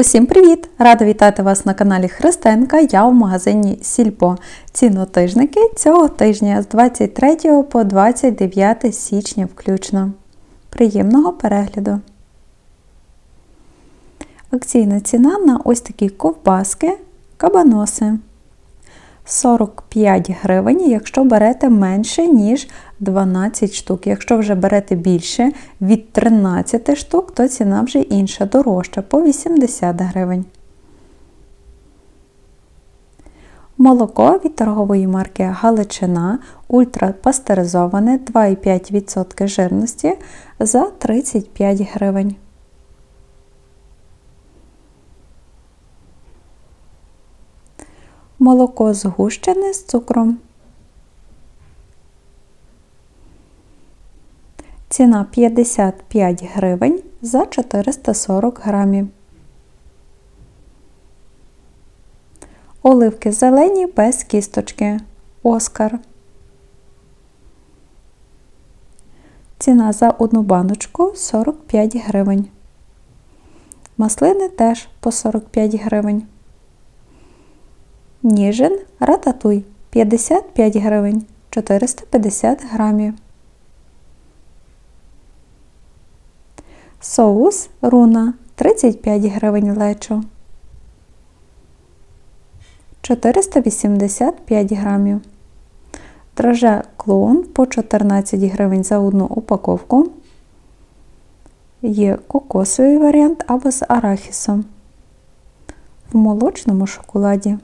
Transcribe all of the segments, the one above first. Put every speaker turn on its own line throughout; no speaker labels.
Усім привіт! Рада вітати вас на каналі Христенка. Я в магазині Сільпо. Цінотижники цього тижня з 23 по 29 січня включно. Приємного перегляду! Акційна ціна на ось такі ковбаски, кабаноси. 45 гривень, якщо берете менше, ніж 12 штук. Якщо вже берете більше від 13 штук, то ціна вже інша, дорожча по 80 гривень. Молоко від торгової марки Галичина ультрапастеризоване 2,5% жирності за 35 гривень. Молоко згущене з цукром. Ціна 55 гривень за 440 грамів. Оливки зелені без кісточки. Оскар. Ціна за одну баночку 45 гривень. Маслини теж по 45 гривень. Ніжин рататуй 55 гривень 450 грамів. Соус руна 35 гривень лечо. 485 грамів. Драже клоун по 14 гривень за одну упаковку. Є кокосовий варіант або з арахісом. В молочному шоколаді.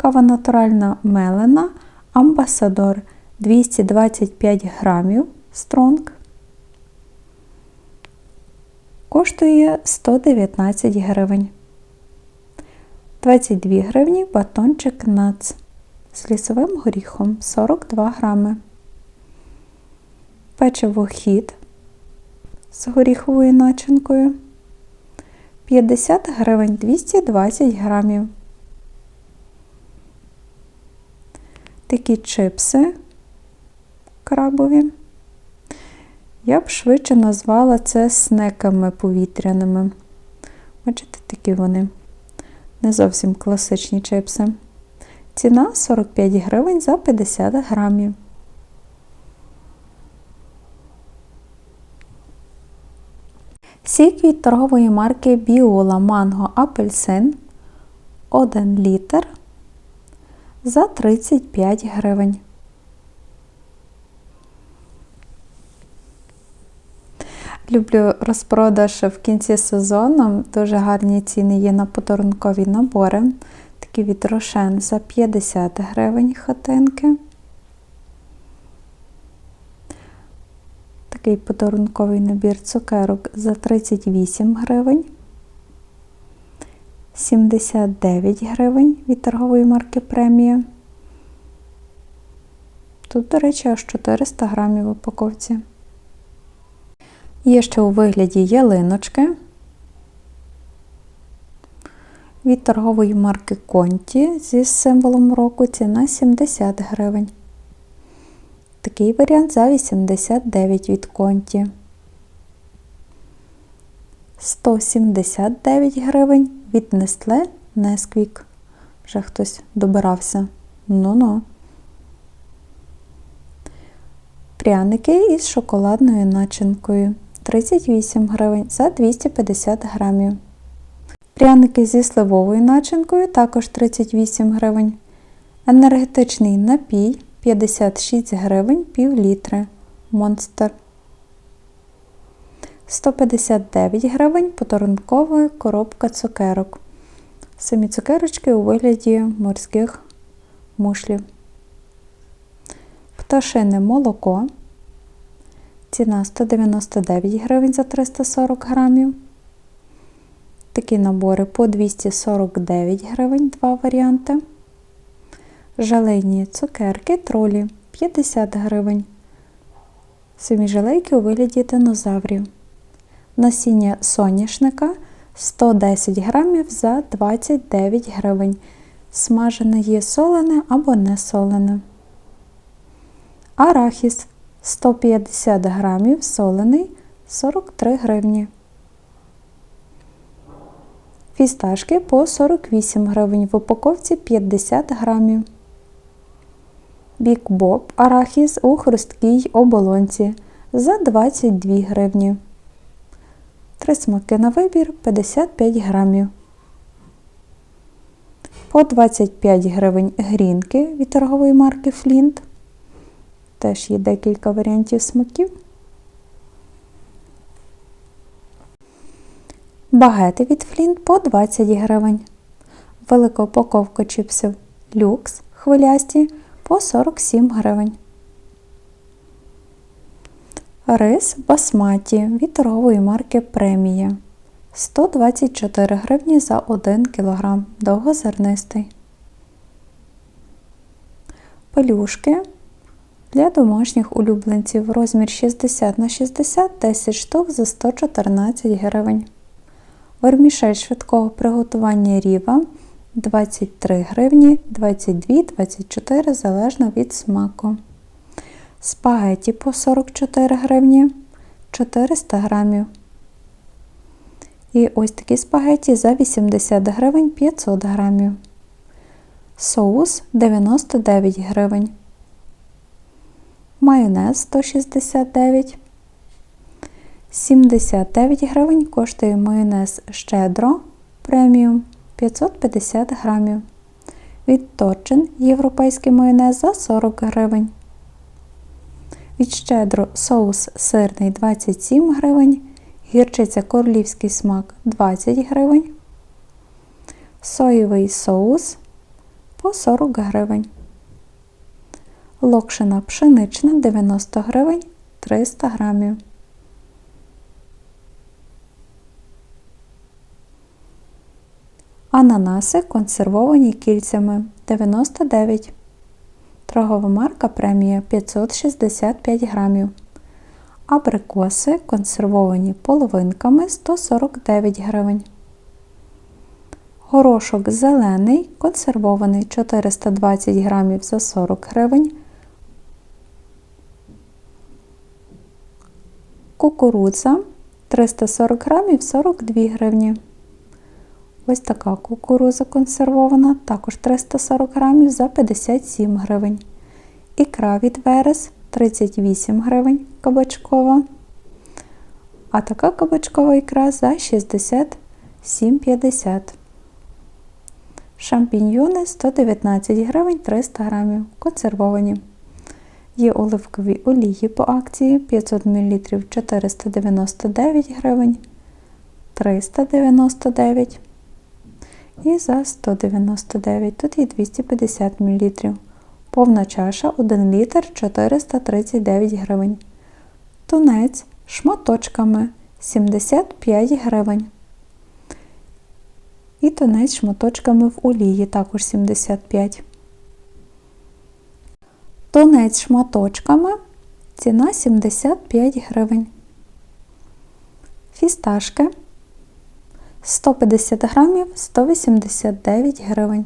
Кава натуральна мелена Амбасадор 225 грамів Стронг. Коштує 119 гривень. 22 гривні батончик нац з лісовим горіхом 42 грами. Печиво хід з горіховою начинкою 50 гривень 220 грамів. Такі чипси крабові. Я б швидше назвала це снеками повітряними. Бачите, такі вони не зовсім класичні чипси. Ціна 45 гривень за 50 грамів. Сік від торгової марки Біола Манго Апельсин 1 літр за 35 гривень. Люблю розпродаж в кінці сезону. Дуже гарні ціни є на подарункові набори. Такі від Рошен за 50 гривень хатинки. Такий подарунковий набір цукерок за 38 гривень. 79 гривень від торгової марки премія. Тут, до речі, аж 400 грамів в упаковці. Є ще у вигляді ялиночки. Від торгової марки Конті зі символом року ціна 70 гривень. Такий варіант за 89 від Конті. 179 гривень від Nestle Nesquik. Вже хтось добирався. Ну-ну. Пряники із шоколадною начинкою 38 гривень за 250 грамів. Пряники зі сливовою начинкою також 38 гривень. Енергетичний напій 56 гривень пів літри. Монстер. 159 гривень подарункова коробка цукерок. Самі цукерочки у вигляді морських мушлів. Пташине молоко. Ціна 199 гривень за 340 грамів. Такі набори по 249 гривень, два варіанти. Жалейні цукерки тролі 50 гривень. Самі жалейки у вигляді динозаврів. Насіння соняшника 110 грамів за 29 гривень. Смажене є солене або не солене. Арахіс 150 грамів солений 43 гривні. Фісташки по 48 гривень, в упаковці 50 грамів. Бік Боб арахіс у хрусткій оболонці за 22 гривні. Три смаки на вибір 55 грамів. По 25 гривень грінки від торгової марки Flint. Теж є декілька варіантів смаків. Багети від Flint по 20 гривень. Велика упаковка чіпсів люкс хвилясті по 47 гривень. Рис басматі від торгової марки Премія 124 гривні за 1 кг довгозернистий. Пелюшки для домашніх улюбленців розмір 60 на 60 10 штук за 114 гривень. Вермішель швидкого приготування ріва 23 гривні 22-24 залежно від смаку. Спагеті по 44 гривні 400 грамів. І ось такі спагеті за 80 гривень 500 грамів. Соус 99 гривень. Майонез 169. 79 гривень коштує майонез щедро преміум 550 грамів. Від Торчин європейський майонез за 40 гривень. Від щедро соус сирний 27 гривень. Гірчиця королівський смак 20 гривень. Соєвий соус по 40 гривень. Локшина пшенична 90 гривень 300 грамів. Ананаси консервовані кільцями 99 Торгова марка премія 565 грамів. Абрикоси консервовані половинками 149 гривень. Горошок зелений консервований 420 грамів за 40 гривень. Кукурудза 340 грамів 42 гривні. Ось така кукуруза консервована, також 340 грамів за 57 гривень. Ікра від верес 38 гривень кабачкова. А така кабачкова ікра за 67,50. Шампіньйони 119 гривень 300 грамів. Консервовані. Є оливкові олії по акції 500 мл 499 гривень, 399 і за 199. Тут є 250 мл. Повна чаша 1 літр 439 гривень. Тунець шматочками 75 гривень. І тунець шматочками в олії також 75. Тунець шматочками ціна 75 гривень. Фісташки 150 грамів 189 гривень.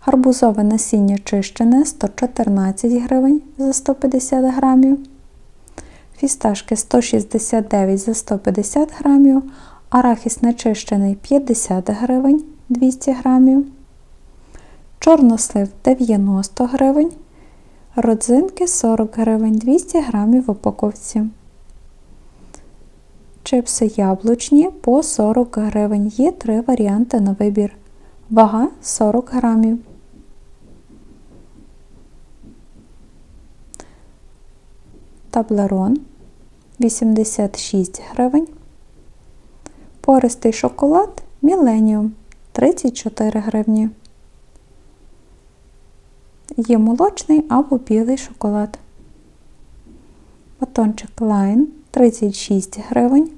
Гарбузове насіння чищене 114 гривень за 150 грамів. Фісташки 169 за 150 грамів. Арахіс нечищений 50 гривень 200 грамів. Чорнослив 90 гривень. Родзинки 40 гривень 200 грамів в упаковці. Чипси яблучні по 40 гривень. Є три варіанти на вибір. Вага 40 грамів. Таблерон 86 гривень. Пористий шоколад Міленіум 34 гривні. Є молочний або білий шоколад. Батончик Line 36 гривень.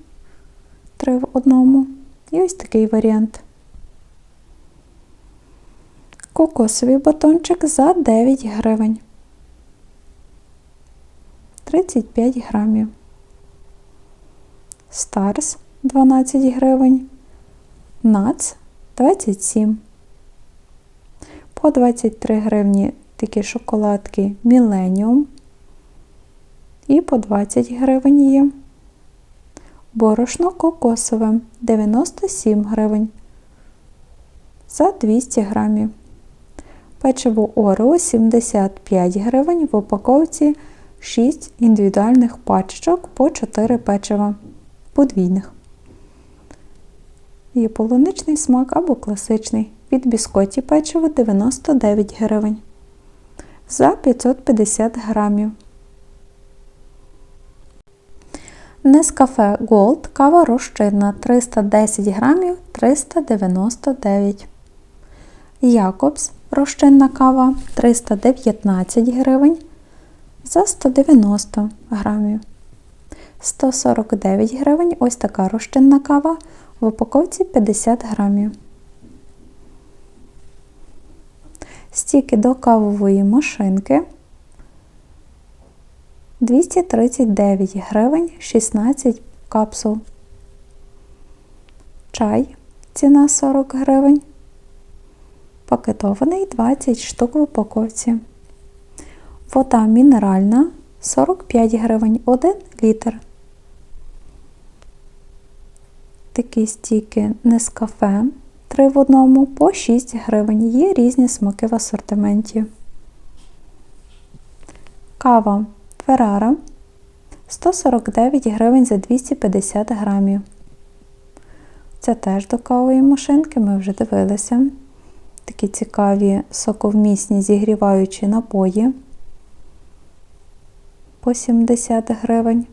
3 в одному. І ось такий варіант. Кокосовий батончик за 9 гривень. 35 грамів. Старс 12 гривень. Нац 27. По 23 гривні такі шоколадки Millennium. І по 20 гривень є. Борошно кокосове 97 гривень. за 200 грамів. Печиво Орео 75 гривень в упаковці 6 індивідуальних пачечок по 4 печива подвійних. Є полуничний смак або класичний. Від біскоті печиво 99 гривень за 550 грамів. Нескафе Gold кава розчинна 310 грамів 399. Якобс розчинна кава 319 гривень за 190 грамів. 149 гривень ось така розчинна кава в упаковці 50 грамів. Стіки до кавової машинки 239 гривень 16 капсул. Чай ціна 40 гривень. Пакетований 20 штук в упаковці. Вода мінеральна 45 гривень 1 літр. Такі стіки Нескафе 3 в одному по 6 гривень. Є різні смаки в асортименті. Кава Феррара 149 гривень за 250 грамів. Це теж до кавової машинки, ми вже дивилися. Такі цікаві соковмісні зігріваючі напої по 70 гривень.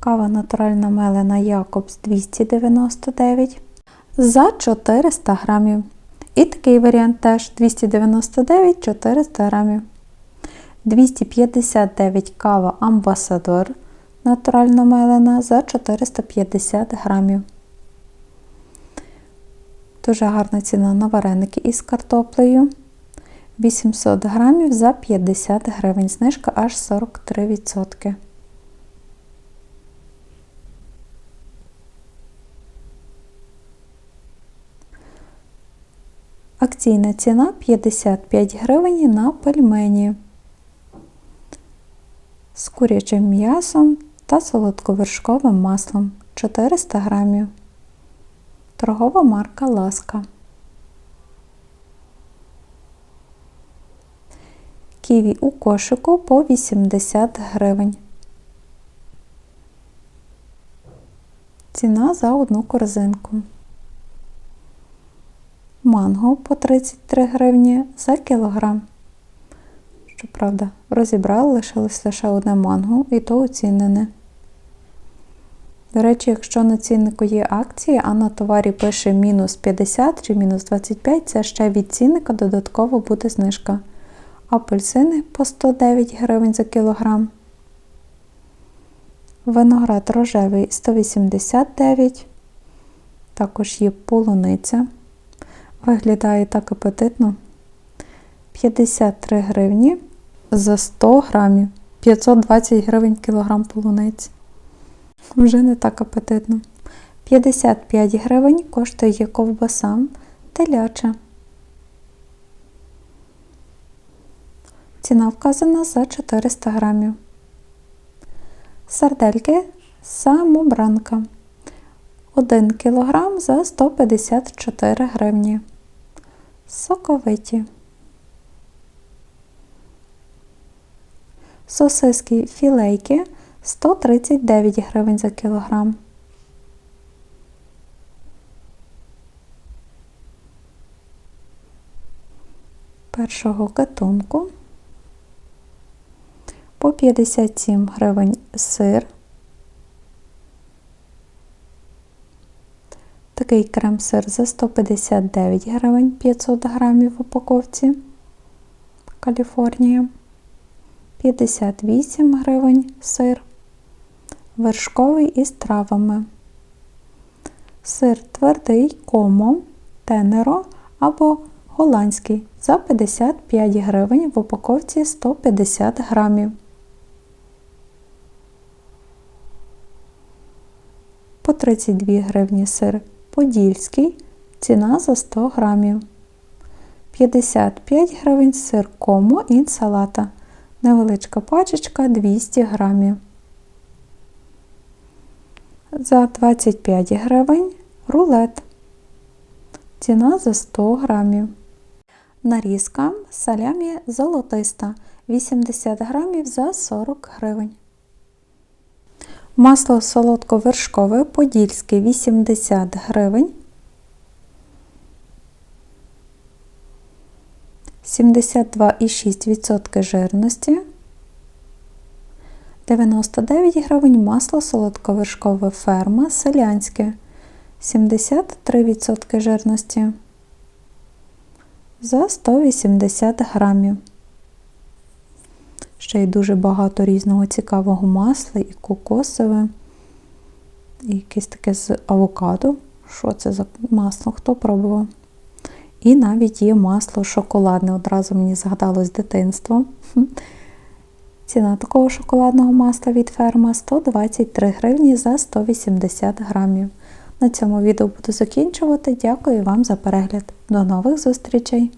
Кава натуральна мелена Якобс 299 за 400 грамів. І такий варіант теж 299 400 грамів. 259 кава Амбасадор натурально мелена за 450 грамів. Дуже гарна ціна на вареники із картоплею. 800 грамів за 50 гривень. Знижка аж 43%. Акційна ціна 55 гривень на пельмені з курячим м'ясом та солодковершковим маслом 400 грамів. Торгова марка Ласка. Ківі у кошику по 80 гривень. Ціна за одну корзинку. Манго по 33 гривні за кілограм. Щоправда, розібрали, лишилось лише одне манго, і то оцінене. До речі, якщо на ціннику є акції, а на товарі пише мінус 50 чи мінус 25, це ще від цінника додатково буде знижка. Апельсини по 109 гривень за кілограм. Виноград рожевий 189. Також є полуниця. Виглядає так апетитно. 53 гривні за 100 грамів. 520 гривень кілограм полуниці. Вже не так апетитно. 55 гривень коштує ковбаса теляча. Ціна вказана за 400 грамів. Сардельки самобранка. 1 кг за 154 гривні. Соковиті. Сосиски філейки 139 гривень за кілограм. Першого гатунку по 57 гривень сир. Такий крем-сир за 159 гривень 500 грамів в упаковці Каліфорнія. 58 гривень сир, вершковий із травами. Сир твердий комо, тенеро або голландський за 55 гривень в упаковці 150 грамів. По 32 гривні сир подільський, ціна за 100 грамів. 55 гривень сир комо і салата невеличка пачечка 200 грамів. За 25 гривень рулет. Ціна за 100 грамів. Нарізка салямі золотиста 80 грамів за 40 гривень. Масло солодковершкове подільське 80 гривень. 72,6% жирності. 99 гривень масло солодковершкове ферма селянське 73% жирності за 180 грамів. Ще й дуже багато різного цікавого масла, і кокосове, і якесь таке з авокадо. Що це за масло? Хто пробував? І навіть є масло шоколадне. Одразу мені згадалось дитинство. Ціна такого шоколадного масла від ферма 123 гривні за 180 грамів. На цьому відео буду закінчувати. Дякую вам за перегляд. До нових зустрічей!